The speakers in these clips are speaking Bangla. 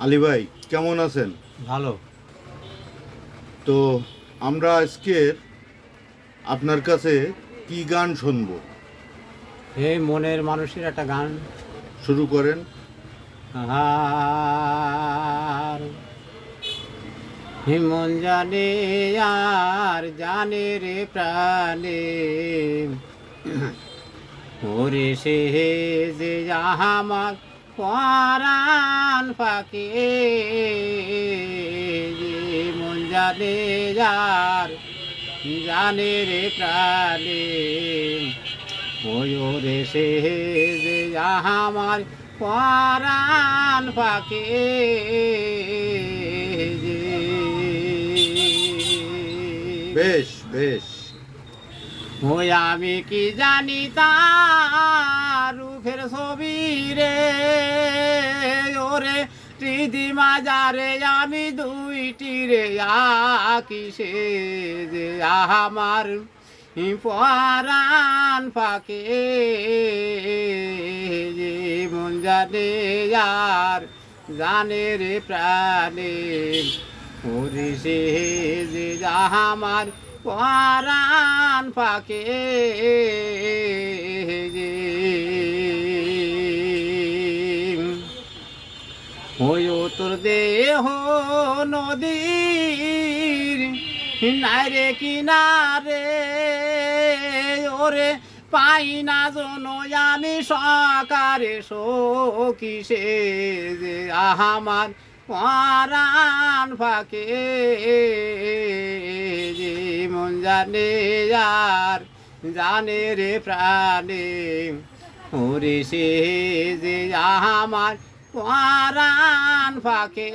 আলী ভাই কেমন আছেন? ভালো। তো আমরা আজকের আপনার কাছে কি গান শুনব? হে মনের মানুষের একটা গান। শুরু করেন। আর হিমন জানে আর জানে রে প্রাণে। ওরে সে যে আমার পরাণ পাকে যে মন জানে যার জানে রে প্রাণে। ময়ূরে সে যে আমার পরাণ পাকে বেশ বেশ। ওই আমি কি জানি তার রূপের ছবি রে? ওরে ত্রিদি মাজারে আমি দুইটি রে, আকি সে যে আমার পরাণ ফাঁকে যে মন জানে আর জানে রে প্রাণে। সে যে আমার পরাণ পাকে ওই তোর দেহ নদীর নাইরে কিনারে। ওরে পাই না জন আমি সকারে সখী সে যে আমার পরাণ ফাঁকে যে মন জানে আর জানে রে প্রাণে। ওরে সে যে আমার পরাণ ফাঁকে।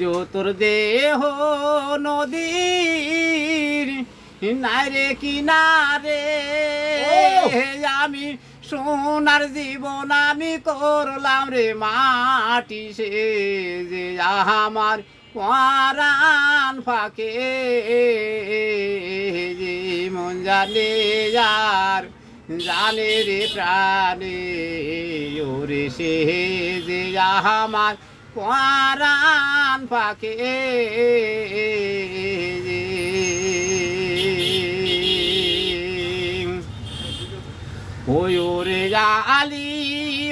যে তোর দেহ নদীর নাইরে কিনারে আমি সোনার জীবন আমি করলাম রে মাটি সে যে আমার পরাণ ফাঁকে। জানে যার, জানে রে প্রাণে, ওরে সে যে আমার পরাণ যে ওই ওরে আলি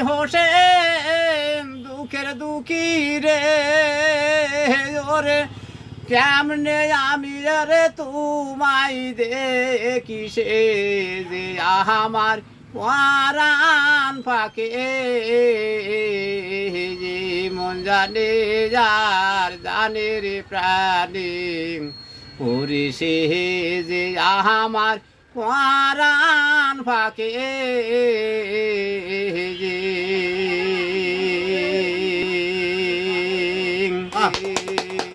হোসেন, দুঃখের দুঃখী রে, ওরে কেমনে আমি রে তুমাই দেখি সে যে আমার পরাণ পাকে যে মন জানে যার জানে রে প্রাণী। ওরে সে যে আমার পরাণ ফাঁকে